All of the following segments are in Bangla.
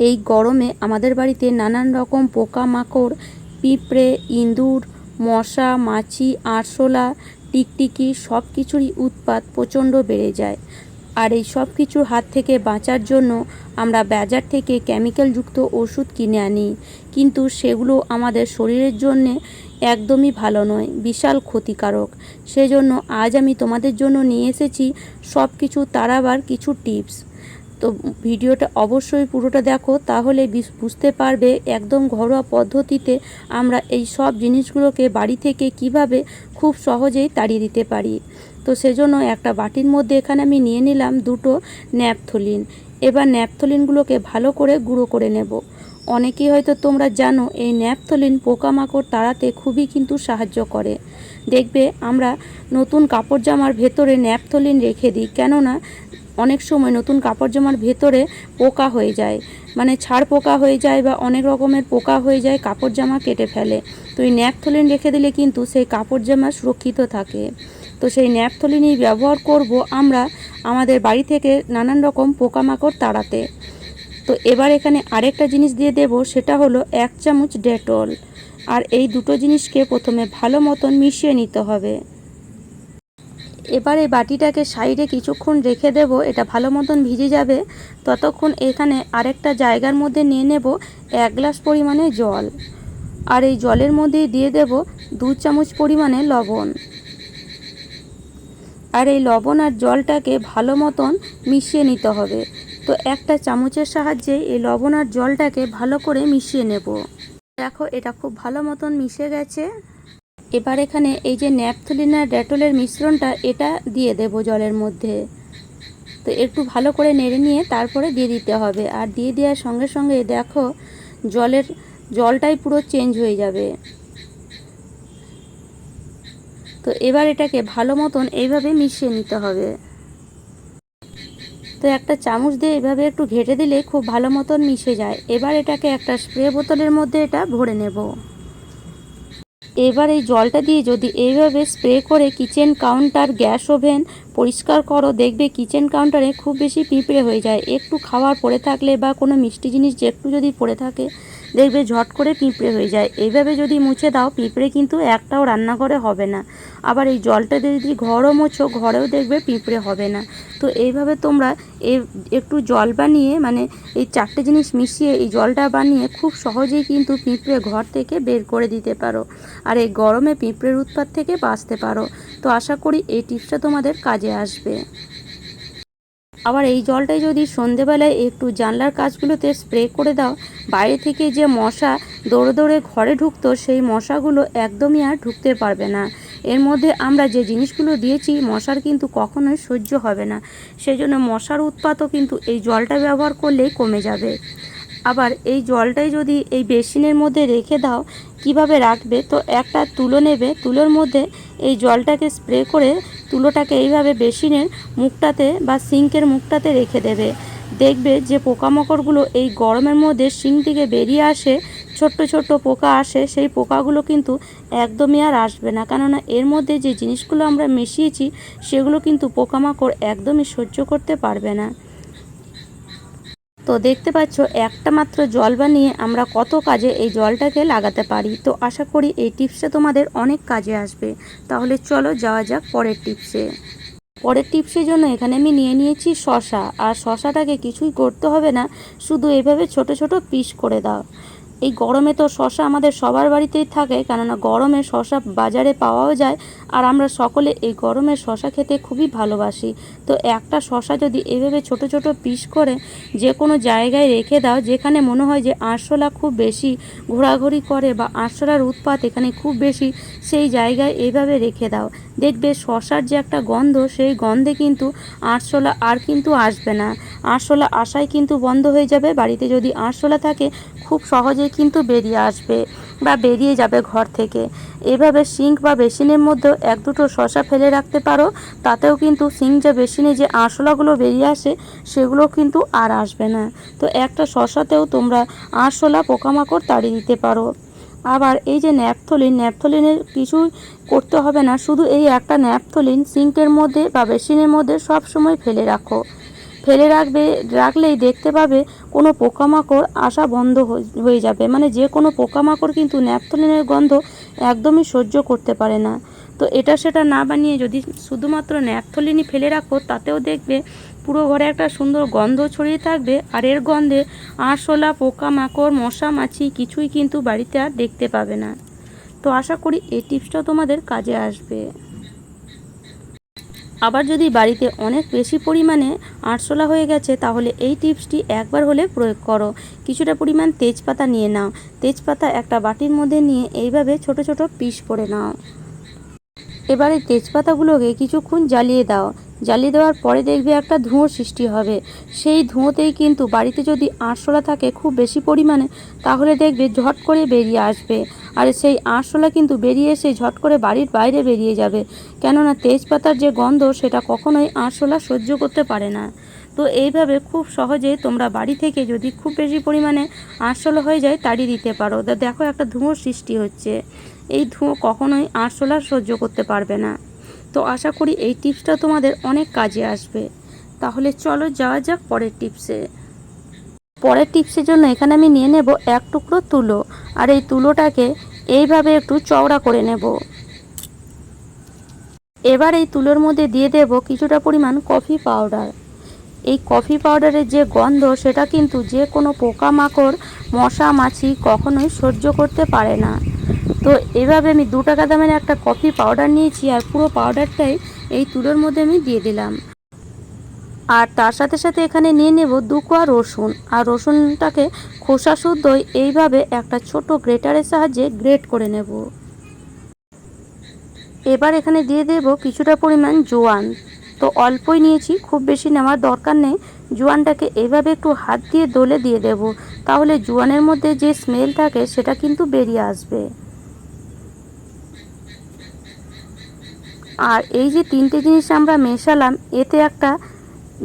এই গরমে আমাদের বাড়িতে নানান রকম পোকামাকড়, পিঁপড়ে, ইঁদুর, মশা, মাছি, আরশোলা, টিকটিকি সব কিছুরই উৎপাত প্রচণ্ড বেড়ে যায়। আর এই সব কিছুর হাত থেকে বাঁচার জন্য আমরা বাজার থেকে কেমিক্যালযুক্ত ওষুধ কিনে আনি। কিন্তু সেগুলো আমাদের শরীরের জন্যে একদমই ভালো নয়, বিশাল ক্ষতিকারক। সেজন্য আজ আমি তোমাদের জন্য নিয়ে এসেছি সব কিছু তাড়াবার কিছু টিপস। তো ভিডিওটা অবশ্যই পুরোটা দেখো, তাহলে বুঝতে পারবে একদম ঘরোয়া পদ্ধতিতে আমরা এই সব জিনিসগুলোকে বাড়ি থেকে কীভাবে খুব সহজেই তাড়িয়ে দিতে পারি। তো সেজন্য একটা বাটির মধ্যে এখানে আমি নিয়ে নিলাম দুটো ন্যাপথলিন। এবার ন্যাপথলিনগুলোকে ভালো করে গুঁড়ো করে নেব। অনেকেই হয়তো তোমরা জানো এই ন্যাপথলিন পোকামাকড় তাড়াতে খুবই কিন্তু সাহায্য করে। দেখবে আমরা নতুন কাপড় জামার ভেতরে ন্যাপথলিন রেখে দিই, কেননা অনেক সময় নতুন কাপড় জামার ভেতরে পোকা হয়ে যায়। মানে ছাড় পোকা হয়ে যায় বা অনেক রকমের পোকা হয়ে যায়, কাপড় জামা কেটে ফেলে। তো এই ন্যাপথলিন রেখে দিলে কিন্তু সেই কাপড় জামা সুরক্ষিত থাকে। তো সেই ন্যাপথলিনই ব্যবহার করব আমরা আমাদের বাড়ি থেকে নানান রকম পোকামাকড় তাড়াতে। তো এবার এখানে আরেকটা জিনিস দিয়ে দেব, সেটা হলো এক চামচ ডেটল। আর এই দুটো জিনিসকে প্রথমে ভালো মতন মিশিয়ে নিতে হবে। এবার বাটিটাকে সাইডে কিছুক্ষণ রেখে দেব, এটা ভালো মতন ভিজে যাবে। ততক্ষণ এখানে আরেকটা জায়গার মধ্যে নিয়ে নেব এক গ্লাস পরিমাণে জল। আর এই জলের মধ্যেই দিয়ে দেব দু চামচ পরিমাণে লবণ। আর এই লবণ আর জলটাকে ভালো মতন মিশিয়ে নিতে হবে। তো একটা চামচের সাহায্যে এই লবণ আর জলটাকে ভালো করে মিশিয়ে নেব। দেখো, এটা খুব ভালো মতন মিশে গেছে। এবার এখানে এই যে ন্যাপথলিন আর ডেটলের মিশ্রণটা, এটা দিয়ে দেব জলের মধ্যে। তো একটু ভালো করে নেড়ে নিয়ে তারপরে দিয়ে দিতে হবে। আর দিয়ে দেওয়ার সঙ্গে সঙ্গে দেখো জলের জলটাই পুরো চেঞ্জ হয়ে যাবে। তো এবার এটাকে ভালো মতন এইভাবে মিশিয়ে নিতে হবে। তো একটা চামচ দিয়ে এভাবে একটু ঘেটে দিলে খুব ভালো মতন মিশে যায়। এবার এটাকে একটা স্প্রে বোতলের মধ্যে এটা ভরে নেব। এবার এই জলটা দিয়ে যদি এইভাবে স্প্রে করে কিচেন কাউন্টার গ্যাস ওভেন পরিষ্কার করো, দেখবে কিচেন কাউন্টারে খুব বেশি পিঁপড়ে হয়ে যায়। একটু খাবার পড়ে থাকলে বা কোনো মিষ্টি জিনিস যে একটু যদি পড়ে থাকে, দেখবে ঝট করে পিঁপড়ে হয়ে যায়। এইভাবে যদি মুছে দাও, পিঁপড়ে কিন্তু একটাও রান্নাঘরে হবে না। আবার এই জলটা যদি ঘরও মোছো, ঘরেও দেখবে পিঁপড়ে হবে না। তো এইভাবে তোমরা এ, একটু জল বানিয়ে মানে এই চারটে জিনিস মিশিয়ে এই জলটা বানিয়ে খুব সহজেই কিন্তু পিঁপড়ে ঘর থেকে বের করে দিতে পারো। আর এই গরমে পিঁপড়ের উৎপাত থেকে বাঁচতে পারো। তো আশা করি এই টিপসটা তোমাদের কাজে আসবে। আবার এই জলটাই যদি সন্ধেবেলায় একটু জানলার কাজগুলোতে স্প্রে করে দাও, বাইরে থেকে যে মশা দৌড়ে দৌড়ে ঘরে ঢুকতো, সেই মশাগুলো একদমই আর ঢুকতে পারবে না। এর মধ্যে আমরা যে জিনিসগুলো দিয়েছি, মশার কিন্তু কখনোই সহ্য হবে না। সেই জন্য মশার উৎপাতও কিন্তু এই জলটা ব্যবহার করলেই কমে যাবে। আবার এই জলটাই যদি এই বেসিনের মধ্যে রেখে দাও, কীভাবে রাখবে? তো একটা তুলো নেবে, তুলোর মধ্যে এই জলটাকে স্প্রে করে তুলোটাকে এইভাবে বেসিনের মুখটাতে বা সিঙ্কের মুখটাতে রেখে দেবে। দেখবে যে পোকামাকড়গুলো এই গরমের মধ্যে সিঙ্ক থেকে বেরিয়ে আসে, ছোট্ট ছোট্ট পোকা আসে, সেই পোকাগুলো কিন্তু একদমই আর আসবে না। কেননা এর মধ্যে যে জিনিসগুলো আমরা মিশিয়েছি, সেগুলো কিন্তু পোকামাকড় একদমই সহ্য করতে পারবে না। তো দেখতে পাচ্ছ, একটা মাত্র জল বানিয়ে আমরা কত কাজে এই জলটাকে লাগাতে পারি। তো আশা করি এই টিপসটা তোমাদের অনেক কাজে আসবে। তাহলে চলো যাওয়া যাক পরের টিপসে। পরের টিপসের জন্য এখানে আমি নিয়ে নিয়েছি শশা। আর শশাটাকে কিছুই করতে হবে না, শুধু এভাবে ছোট ছোট পিস করে দাও। এই গরমে তো শশা আমাদের সবার বাড়িতেই থাকে, কেননা গরমে শশা বাজারে পাওয়াও যায়, আর আমরা সকলে এই গরমে শশা খেতে খুবই ভালোবাসি। তো একটা শশা যদি এভাবে ছোট ছোট পিস করে যে কোনো জায়গায় রেখে দাও, যেখানে মনে হয় যে আরশোলা খুব বেশি ঘোরাঘুরি করে বা আরশোলার উৎপাত এখানে খুব বেশি, সেই জায়গায় এইভাবে রেখে দাও। দেখবে শশার যে একটা গন্ধ, সেই গন্ধে কিন্তু আরশোলা আর কিন্তু আসবে না। আরশোলা আসাই কিন্তু বন্ধ হয়ে যাবে। বাড়িতে যদি আরশোলা থাকে, খুব সহজেই কিন্তু বেরিয়ে আসবে বা বেরিয়ে যাবে ঘর থেকে। এভাবে সিঙ্ক বা বেসিনের মধ্যেও এক দুটো শশা ফেলে রাখতে পারো, তাতেও কিন্তু সিঙ্ক যে বেসিনে যে আরশোলাগুলো বেরিয়ে আসে, সেগুলো কিন্তু আর আসবে না। তো একটা শশাতেও তোমরা আরশোলা পোকামাকড় তাড়িয়ে দিতে পারো। আবার এই যে ন্যাপথলিন, ন্যাপথলিনের কিছুই করতে হবে না, শুধু এই একটা ন্যাপথলিন সিঙ্কের মধ্যে বা বেসিনের মধ্যে সব সময় ফেলে রাখো। ফেলে রাখবে, রাখলেই দেখতে পাবে কোনো পোকামাকড় আসা বন্ধ হয়ে- যাবে। মানে যে কোনো পোকামাকড় কিন্তু ন্যাপথলিনের গন্ধ একদমই সহ্য করতে পারে না। তো এটা সেটা না বানিয়ে যদি শুধুমাত্র ন্যাপথলিনই ফেলে রাখো, তাতেও দেখবে পুরো ঘরে একটা সুন্দর গন্ধ ছড়িয়ে থাকবে। আর এর গন্ধে আরশোলা, পোকামাকড়, মশা, মাছি কিছুই কিন্তু বাড়িতে আর দেখতে পাবে না। তো আশা করি এই টিপসটা তোমাদের কাজে আসবে। আবার যদি বাড়িতে অনেক বেশি পরিমাণে আরশোলা হয়ে গেছে, তাহলে এই টিপসটি একবার হলে প্রয়োগ করো। কিছুটা পরিমাণ তেজপাতা নিয়ে নাও। তেজপাতা একটা বাটির মধ্যে নিয়ে এইভাবে ছোট ছোট পিস করে নাও। এবারে তেজপাতাগুলোকে কিছুক্ষণ জ্বালিয়ে দাও। জ্বালিয়ে দেওয়ার পরে দেখবে একটা ধুঁয়ো সৃষ্টি হবে। সেই ধুঁয়োতেই কিন্তু বাড়িতে যদি আরশোলা থাকে খুব বেশি পরিমাণে, তাহলে দেখবে ঝট করে বেরিয়ে আসবে। আর সেই আরশোলা কিন্তু বেরিয়ে এসে ঝট করে বাড়ির বাইরে বেরিয়ে যাবে। কেননা তেজপাতার যে গন্ধ, সেটা কখনোই আরশোলা সহ্য করতে পারে না। তো এইভাবে খুব সহজেই তোমরা বাড়ি থেকে যদি খুব বেশি পরিমাণে আরশোলা হয়ে যায়, তাড়িয়ে দিতে পারো। দেখো একটা ধুঁয়োর সৃষ্টি হচ্ছে। এই ধুঁয়ো কখনোই আরশোলা সহ্য করতে পারবে না। তো আশা করি এই টিপসটা তোমাদের অনেক কাজে আসবে। তাহলে চলো যাওয়া যাক পরের টিপসে। পরের টিপসের জন্য এখানে আমি নিয়ে নেব এক টুকরো তুলো আর এই তুলোটাকে এইভাবে একটু চওড়া করে নেব। এবার এই তুলোর মধ্যে দিয়ে দেব কিছুটা পরিমাণ কফি পাউডার। এই কফি পাউডারের যে গন্ধ সেটা কিন্তু যে কোনো পোকামাকড়, মশা, মাছি কখনোই সহ্য করতে পারে না। তো এভাবে আমি দু টাকা দামের একটা কফি পাউডার নিয়েছি আর পুরো পাউডারটাই এই তুলোর মধ্যে আমি দিয়ে দিলাম। আর তার সাথে সাথে এখানে নিয়ে নেব দু কোয়া রসুন। আর রসুনটাকে খোসা শুদ্ধই এইভাবে একটা ছোট গ্রেটারের সাহায্যে গ্রেট করে নেব। এবার এখানে দিয়ে দেব কিছুটা পরিমাণ জোয়ান। তো অল্পই নিয়েছি, খুব বেশি নেওয়ার দরকার নেই। জোয়ানটাকে এভাবে একটু হাত দিয়ে দলে দিয়ে দেব। তাহলে জোয়ানের মধ্যে যে স্মেল থাকে সেটা কিন্তু বেরিয়ে আসবে। আর এই যে তিনটে জিনিস আমরা মেশালাম, এতে একটা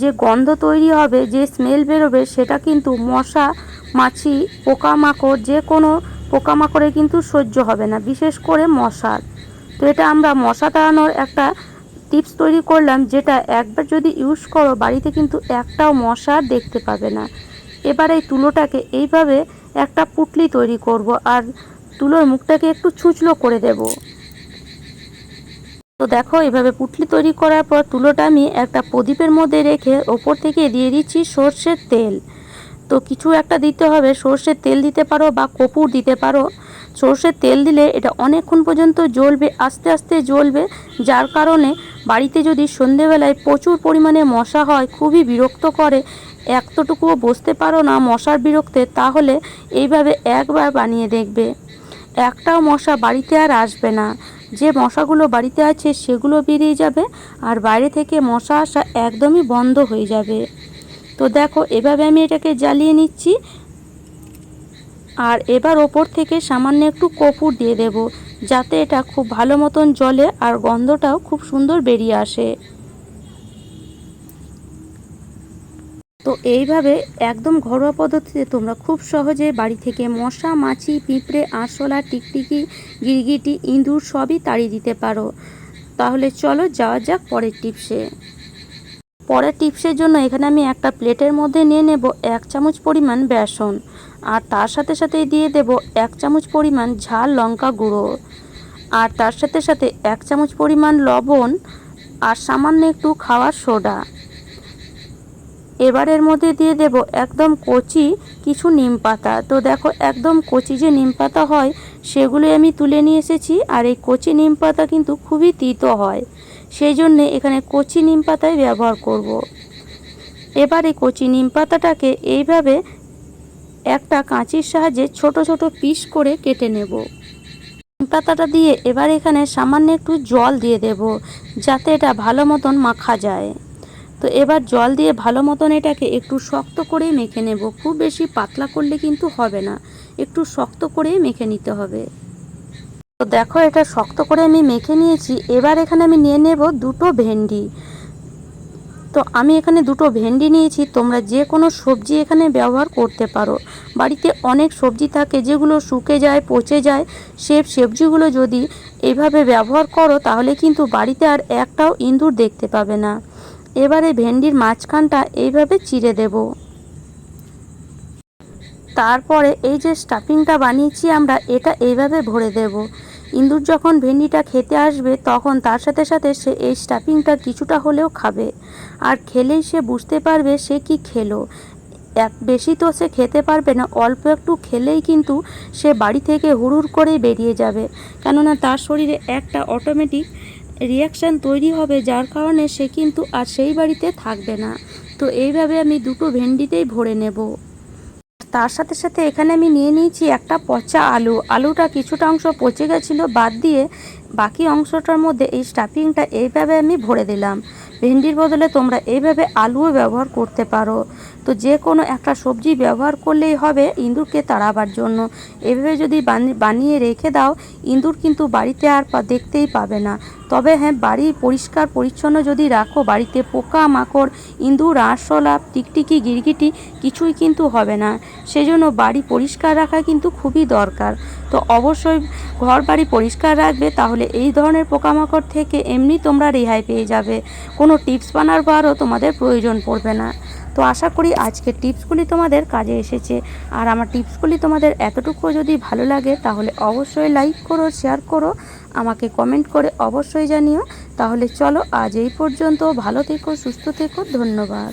যে গন্ধ তৈরি হবে, যে স্মেল বেরোবে, সেটা কিন্তু মশা, মাছি, পোকামাকড়, যে কোনো পোকামাকড়ে কিন্তু সহ্য হবে না, বিশেষ করে মশার। তো এটা আমরা মশা তাড়ানোর একটা টিপস তৈরি করলাম, যেটা একবার যদি ইউজ করো, বাড়িতে কিন্তু একটাও মশা দেখতে পাবে না। এবার এই তুলোটাকে এইভাবে একটা পুটলি তৈরি করব, আর তুলোর মুখটাকে একটু ছুঁচলো করে দেব। তো দেখো, এভাবে পুটলি তৈরি করার পর তুলোটা আমি একটা প্রদীপের মধ্যে রেখে ওপর থেকে দিয়ে দিচ্ছি সর্ষের তেল। তো কিছু একটা দিতে হবে, সর্ষের তেল দিতে পারো বা কপুর দিতে পারো। সর্ষের তেল দিলে এটা অনেকক্ষণ পর্যন্ত জ্বলবে, আস্তে আস্তে জ্বলবে। যার কারণে বাড়িতে যদি সন্ধেবেলায় প্রচুর পরিমাণে মশা হয়, খুবই বিরক্ত করে, এতটুকুও বসতে পারো না মশার বিরক্তে, তাহলে এইভাবে একবার বানিয়ে দেখবে। একটাও মশা বাড়িতে আর আসবে না। যে মশাগুলো বাড়িতে আছে সেগুলো বেরিয়ে যাবে আর বাইরে থেকে মশা আসা একদমই বন্ধ হয়ে যাবে। তো দেখো, এভাবে আমি এটাকে জ্বালিয়ে নিচ্ছি। আর এবার ওপর থেকে সামান্য একটু কপুর দিয়ে দেব, যাতে এটা খুব ভালো মতন জলে আর গন্ধটাও খুব সুন্দর বেরিয়ে আসে। তো এইভাবে একদম ঘরোয়া পদ্ধতিতে তোমরা খুব সহজে বাড়ি থেকে মশা, মাছি, পিঁপড়ে, আরশোলা, টিকটিকি, গিরগিটি, ইঁদুর সবই তাড়িয়ে দিতে পারো। তাহলে চলো যাওয়া যাক পরের টিপসে। পরের টিপসের জন্য এখানে আমি একটা প্লেটের মধ্যে নিয়ে নেব এক চামচ পরিমাণ বেসন আর তার সাথে সাথে দিয়ে দেব এক চামচ পরিমাণ ঝাল লঙ্কা গুঁড়ো আর তার সাথে সাথে এক চামচ পরিমাণ লবণ আর সামান্য একটু খাওয়ার সোডা। এবার এর মধ্যে দিয়ে দেব একদম কচি কিছু নিম পাতা। তো দেখো একদম কচি যে নিম পাতা হয় সেগুলোই আমি তুলে নিয়ে এসেছি আর এই কচি নিম পাতা কিন্তু খুবই তিতো হয়। সেই জন্যে এখানে কচি নিম পাতাই ব্যবহার করব। এবার এই কচি নিম পাতাটাকে এইভাবে একটা কাঁচির সাহায্যে ছোট ছোট পিস করে কেটে নেব। পাতাটা দিয়ে এবার এখানে সামান্য একটু জল দিয়ে দেব, যাতে এটা ভালো মতন মাখা যায়। তো এবার জল দিয়ে ভালো মতন এটাকে একটু শক্ত করে মেখে নেব। খুব বেশি পাতলা করলে কিন্তু হবে না। একটু শক্ত করে মেখে নিতে হবে। তো দেখো এটা শক্ত করে আমি মেখে নিয়েছি। এবার এখানে আমি নিয়ে নেব দুটো ভেন্ডি। তো আমি এখানে দুটো ভেন্ডি নিয়েছি। তোমরা যে কোনো সবজি এখানে ব্যবহার করতে পারো। বাড়িতে অনেক সবজি থাকে যেগুলো শুকে যায়, পচে যায়। সে সবজিগুলো যদি এভাবে ব্যবহার করো তাহলে কিন্তু বাড়িতে আর একটাও ইঁদুর দেখতে পাবে না। এবারে ভেন্ডির মাঝখানটা এইভাবে চিড়ে দেব। তারপরে এই যে স্টাফিংটা বানিয়েছি আমরা, এটা এইভাবে ভরে দেব। ইঁদুর যখন ভেন্ডিটা খেতে আসবে, তখন তার সাথে সাথে সে এই স্টাফিংটা কিছুটা হলেও খাবে। আর খেলেই সে বুঝতে পারবে সে কি খেলো। এক, বেশি তো সে খেতে পারবে না, অল্প একটু খেলেই কিন্তু সে বাড়ি থেকে হুড়ুর করেই বেরিয়ে যাবে। কেননা তার শরীরে একটা অটোমেটিক রিয়াকশান তৈরি হবে, যার কারণে সে কিন্তু আর সেই বাড়িতে থাকবে না। তো এইভাবে আমি দুটো ভেন্ডিতেই ভরে নেব। তার সাথে সাথে এখানে আমি নিয়ে নিয়েছি একটা পচা আলু। আলুটা কিছুটা অংশ পচে গেছিল, বাদ দিয়ে বাকি অংশটার মধ্যে এই স্টাফিংটা এইভাবে আমি ভরে দিলাম। ভেন্ডির বদলে তোমরা এইভাবে আলুও ব্যবহার করতে পারো। তো যে কোনো একটা সবজি ব্যবহার করলেই হবে ইঁদুরকে তাড়াবার জন্য। এভাবে যদি বানিয়ে রেখে দাও, ইঁদুর কিন্তু বাড়িতে আর দেখতেই পাবে না। তবে হ্যাঁ বাড়ি পরিষ্কার পরিচ্ছন্ন যদি রাখো, বাড়িতে পোকা, মাকড়, ইঁদুর, আরশোলা, টিকটিকি, গিরগিটি কিছুই কিন্তু হবে না। সেজন্য বাড়ি পরিষ্কার রাখা কিন্তু খুবই দরকার। তো অবশ্যই ঘর বাড়ি পরিষ্কার রাখবে, তাহলে এই ধরনের পোকামাকড় থেকে এমনি তোমরা রেহাই পেয়ে যাবে। কোনো টিপস বানাবারও তোমাদের প্রয়োজন পড়বে না। তো আশা করি আজকের টিপসগুলি তোমাদের কাজে এসেছে। আর আমার টিপসগুলি তোমাদের এতটুকু যদি ভালো লাগে, তাহলে অবশ্যই লাইক করো শেয়ার করো, আমাকে কমেন্ট করে অবশ্যই জানিও। তাহলে চলো আজ এই পর্যন্ত, ভালো থেকো, সুস্থ থেকো, ধন্যবাদ।